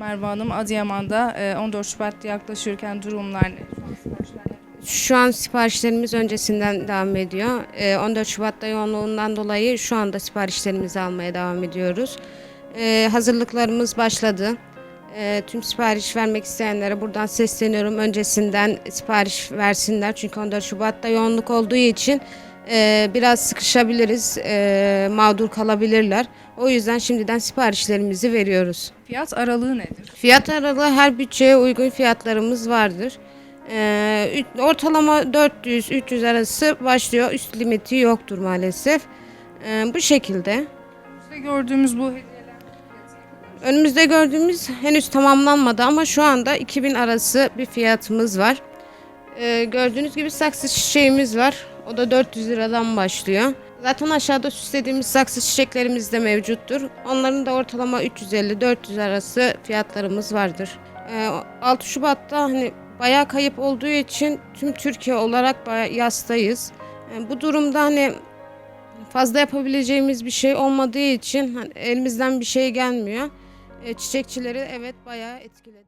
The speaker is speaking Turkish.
Merve Hanım. Adıyaman'da e, 14 Şubat yaklaşırken durumlar ne? Şu an siparişlerimiz öncesinden devam ediyor. Ee, 14 Şubat'ta yoğunluğundan dolayı şu anda siparişlerimizi almaya devam ediyoruz. Ee, hazırlıklarımız başladı. Tüm sipariş vermek isteyenlere buradan sesleniyorum. Öncesinden sipariş versinler. Çünkü 14 Şubat'ta yoğunluk olduğu için e, biraz sıkışabiliriz, e, mağdur kalabilirler. O yüzden şimdiden siparişlerimizi veriyoruz. Fiyat aralığı nedir? Fiyat aralığı her bütçeye uygun fiyatlarımız vardır. Ee, üç- ortalama 400-300 arası başlıyor. Üst limiti yoktur maalesef. Ee, bu şekilde. Size gördüğümüz bu hediyeler Önümüzde gördüğümüz henüz tamamlanmadı ama şu anda 2000 arası bir fiyatımız var. Ee, gördüğünüz gibi saksı çiçeğimiz var. O da 400 liradan başlıyor. Zaten aşağıda süslediğimiz saksı çiçeklerimiz de mevcuttur. Onların da ortalama 350-400 arası fiyatlarımız vardır. Ee, 6 Şubat'ta hani bayağı kayıp olduğu için tüm Türkiye olarak yastayız. Yani bu durumda hani fazla yapabileceğimiz bir şey olmadığı için hani elimizden bir şey gelmiyor. E, çiçekçileri evet bayağı etkiledi.